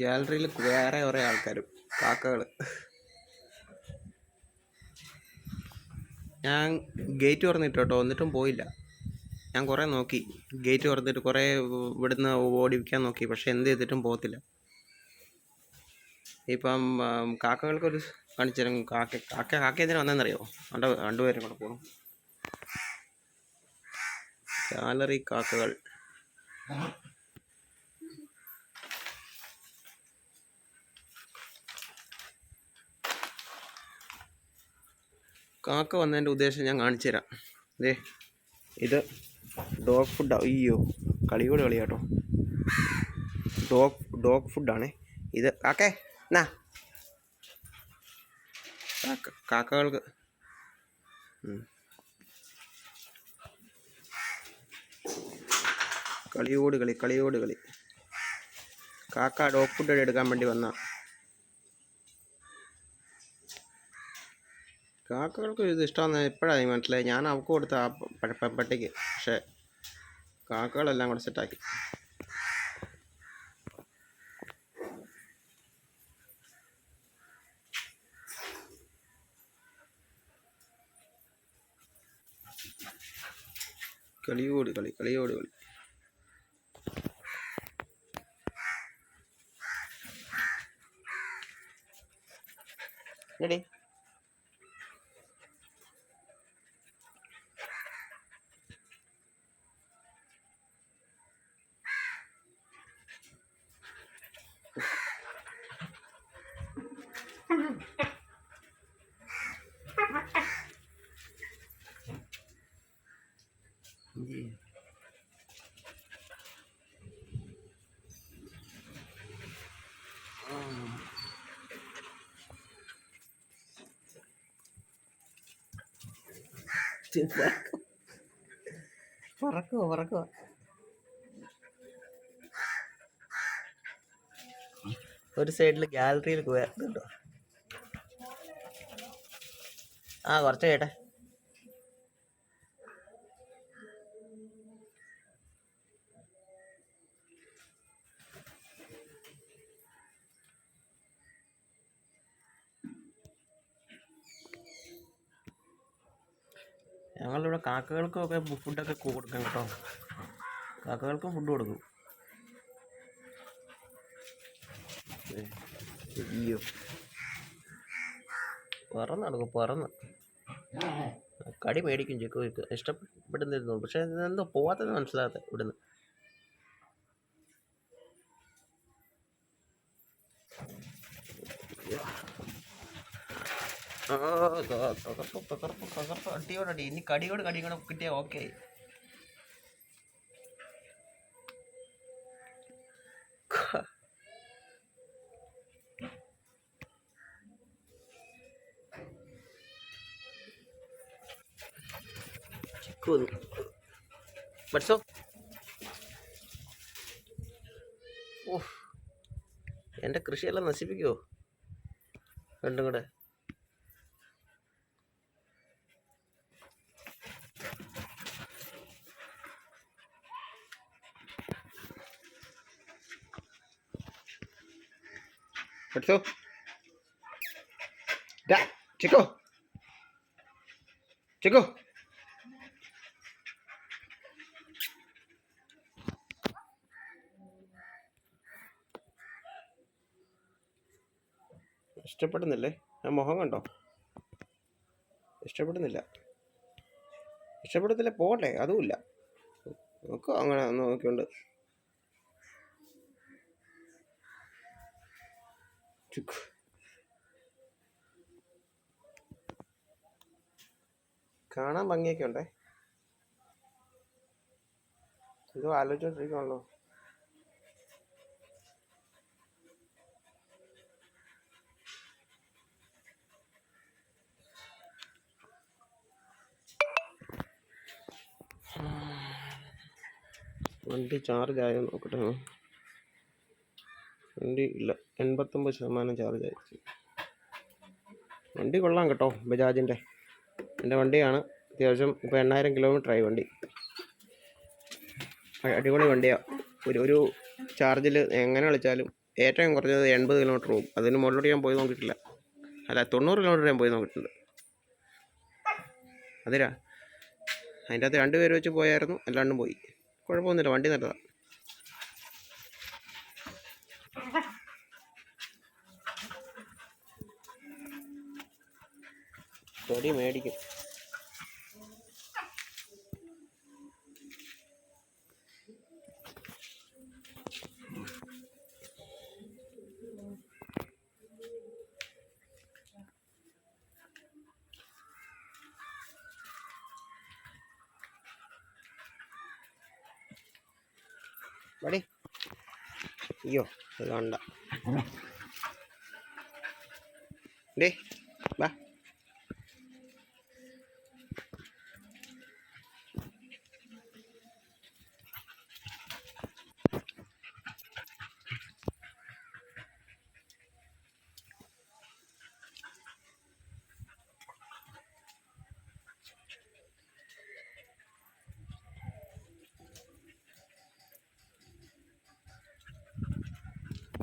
ഗാലറിയിൽ വേറെ കുറേ ആൾക്കാരും കാക്കകൾ ഞാൻ ഗേറ്റ് തുറന്നിട്ട് കേട്ടോ എന്നിട്ടും പോയില്ല. ഞാൻ കുറേ നോക്കി. ഗേറ്റ് തുറന്നിട്ട് കുറേ ഇവിടുന്ന് ഓടിക്കാൻ നോക്കി പക്ഷെ എന്ത് ചെയ്തിട്ടും പോകത്തില്ല. ഇപ്പം കാക്കകൾക്കൊരു കാണിച്ചു കാക്ക കാക്ക കാക്ക എന്തിനാ വന്നതെന്നറിയോ? രണ്ട് രണ്ടുപേരും കൂടെ പോകും ഗാലറി കാക്കകൾ. കാക്ക വന്നതിന്റെ ഉദ്ദേശം ഞാൻ കാണിച്ചു തരാം ദേ ഇത് ഡോഗ് ഫുഡ് അയ്യോ കളിയോട് കളി കേട്ടോ ഡോഗ് ഡോഗ് ഫുഡാണേ ഇത് കാക്കേ എന്നാ കാക്ക കാക്കകൾക്ക്. കളിയോട് കളി കളിയോട് കളി. കാക്ക ഡോഗ് ഫുഡ് എടുക്കാൻ വേണ്ടി വന്ന. കാക്കകൾക്ക് ഇത് ഇഷ്ടമാണെന്ന് എപ്പോഴാണ് മനസ്സിലായി. ഞാൻ അവൾക്ക് കൊടുത്ത ആ പഴപ്പട്ടിക്ക് പക്ഷേ കാക്കകളെല്ലാം കൂടെ സെറ്റാക്കി കളിയോട് കളി കളിയോട് കളി. എടി പറക്കുവോ പറക്കുവോ ഒരു സൈഡിൽ ഗാലറിയിൽ ഇതുണ്ടോ ആ കുറച്ച് കേട്ടെ. ഞങ്ങളിവിടെ കാക്കകൾക്കും ഒക്കെ ഫുഡൊക്കെ കൊടുക്കാം കേട്ടോ. കാക്കകൾക്കും ഫുഡ് കൊടുക്കും. അയ്യോ. പറന്ന് നടക്കും പറന്ന്. കടി മേടിക്കും ചെക്കു ഇഷ്ടപ്പെടുന്നിരുന്നു. പക്ഷെ ഇതെന്തോ പോവാത്തത് മനസ്സിലാകാത്ത ഇവിടുന്ന്. ആ തകർപ്പ് തകർപ്പ് തകർപ്പ് അടിയോടടി ഇനി കടിയോട് കടി കൂടെ കിട്ടിയാൽ ഓക്കെ ചിക്കു വന്നു. പഠിച്ചോ ഓ എന്റെ കൃഷിയെല്ലാം നശിപ്പിക്കുമോ രണ്ടും കൂടെ. പഠിച്ചോ ഡാ ചിക്കോ. ഇഷ്ടപ്പെടുന്നില്ലേ? ആ മുഖം കണ്ടോ? ഇഷ്ടപ്പെടുന്നില്ല. ഇഷ്ടപ്പെടുന്നില്ല പോകട്ടെ അതുമില്ല. നോക്കോ അങ്ങനെ നോക്കിക്കൊണ്ട് ചുക്ക് കാണാൻ ഭംഗിയൊക്കെ ഉണ്ടേ. എന്തോ ആലോചിച്ചോണ്ടിരിക്കണല്ലോ വണ്ടി ചാർജ് ആയോ നോക്കട്ടെ. വണ്ടി ഇല്ല. എൺപത്തൊമ്പത് ശതമാനം ചാർജ് ആയി. വണ്ടി കൊള്ളാം കേട്ടോ ബജാജിന്റെ. എന്റെ വണ്ടിയാണ്. അത്യാവശ്യം ഇപ്പോൾ എണ്ണായിരം കിലോമീറ്റർ ആയി വണ്ടി. അടിപൊളി വണ്ടിയാണ് ഒരു ഒരു ചാർജിൽ എങ്ങനെ വിളിച്ചാലും ഏറ്റവും കുറഞ്ഞത് എൺപത് കിലോമീറ്റർ പോകും അതിന് മുകളിലോട്ട് ഞാൻ പോയി നോക്കിയിട്ടില്ല. അല്ല തൊണ്ണൂറ് കിലോമീറ്റർ ഞാൻ പോയി നോക്കിയിട്ടുണ്ട്. അതിരാ അതിന്റെ അകത്ത് രണ്ട് പേര് വെച്ച് പോയായിരുന്നു. എല്ലാണ്ടും പോയി. കുഴപ്പമൊന്നുമില്ല. വണ്ടി നല്ലതാണ് തൊടി മേടിക്കും. വടി അയ്യോ ഇത് വേണ്ട ഡേ വാ.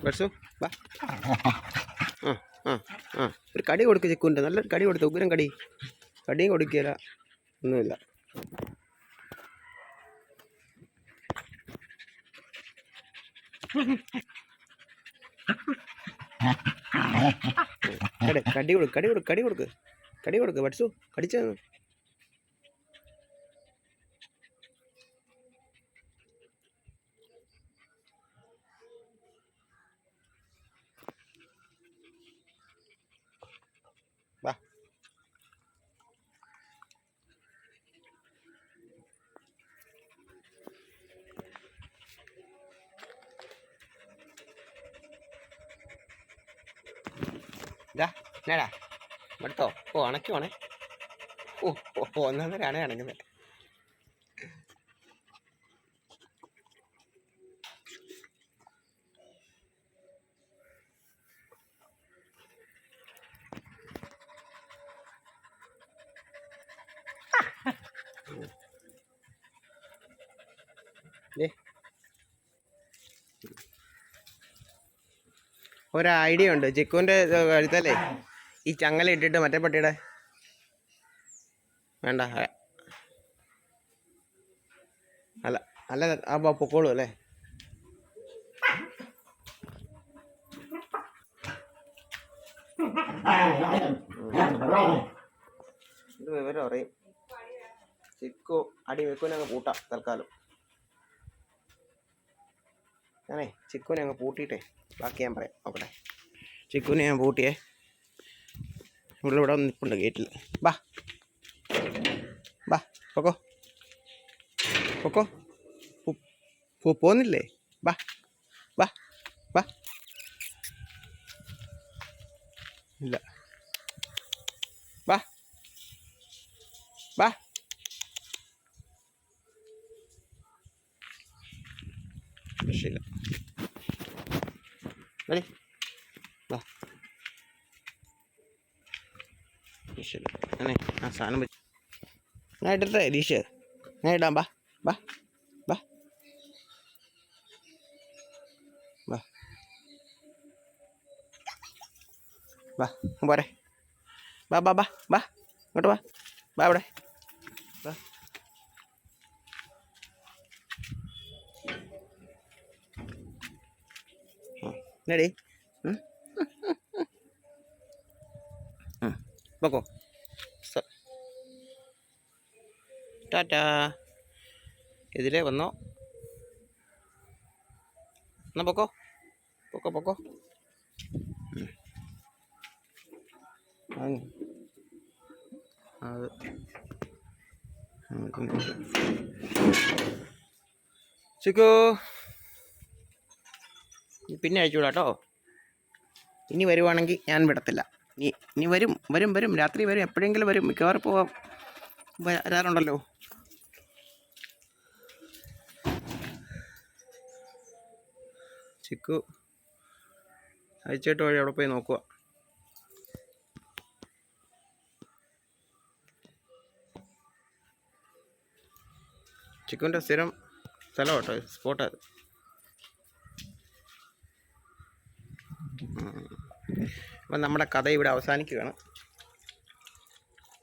ബർസു വാ. ആ ആ ആ. ഒരു കടി കൊടുക്ക് ചിക്കുണ്ട് നല്ലൊരു കടി കൊടുത്തു? ഉഗ്രം കടി. കടിയും കൊടുക്കില്ല ഒന്നുമില്ല. കടി കൊടുക്ക് കടി കൊടുക്ക് കടി കൊടുക്ക്. കടി കൊടുക്ക്. പഠിച്ചു? കടിച്ചു ഇതാ എന്നാടാ എടുത്തോ ഓ അണയ്ക്കുവാണേ ഓ ഓ ഒന്നൊന്നരാണ് അണങ്ങുന്നത് ഒരു ഐഡിയ ഉണ്ട്. ചിക്കുവിന്റെ കഴുത്തല്ലേ? ഈ ചങ്ങല ഇട്ടിട്ട് മറ്റേ പട്ടിയുടെ? വേണ്ട അല്ല. അല്ല ആ പൊക്കോളൂ അല്ലേ? ഇത് വിവരം അറിയും. ചിക്കു അടി വെക്കുവിനെ അങ്ങ് പൂട്ടാം തൽക്കാലം. ഞാനേ ചിക്കുവിനെ അങ്ങ് പൂട്ടിയിട്ടേ. ബാക്കി ഞാൻ പറയാം. നോക്കട്ടെ ചിക്കുനെ ഞാൻ പൂട്ടിയേ. ഇവിടെ ഇവിടെ നിൽപ്പുണ്ട് ഗേറ്റിൽ. ബാ. ബാ പൊക്കോ. പൊക്കോ. പോന്നില്ലേ? ബാ ബാ ബാ. ഇല്ല. വാ. രക്ഷയില്ല അങ്ങനെ ആ സാധനം വെച്ച്. ഞാൻ ഇട്ടിട്ടേ ഡീഷ് ഞാൻ ഇടാം ബാ ബാ ബാ ബാ ബാ പോരെ. ബാ ബാ ബാ ബാ ഇങ്ങോട്ട് വാ. ബാ ഇവിടെ ബാ എന്നടി പൊക്കോ ടാറ്റാ ഇതിലേ വന്നോ? എന്നാ പൊക്കോ? പൊക്കോ പൊക്കോ. അത്. ചിക്കു. പിന്നെ അയച്ചുകൂടാ കേട്ടോ ഇനി വരുവാണെങ്കിൽ ഞാൻ വിടത്തില്ല. ഇനി ഇനി വരും വരും വരും. രാത്രി വരും എപ്പോഴെങ്കിലും വരും. മിക്കവാറും പോവാം വരാറുണ്ടല്ലോ. ചിക്കു അയച്ചിട്ട് വഴി അവിടെ പോയി നോക്കുക ചിക്കുവിന്റെ സ്ഥിരം സ്ഥലം കേട്ടോ സ്പോട്ട്. അപ്പം നമ്മുടെ കഥ ഇവിടെ അവസാനിക്കുകയാണ്.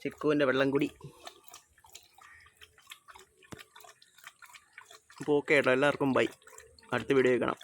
ചിക്കുവിന്റെ വെള്ളം കുടി അപ്പോൾ ഓക്കെ ആയിട്ടോ എല്ലാവർക്കും ബൈ. അടുത്ത വീഡിയോ കാണാം.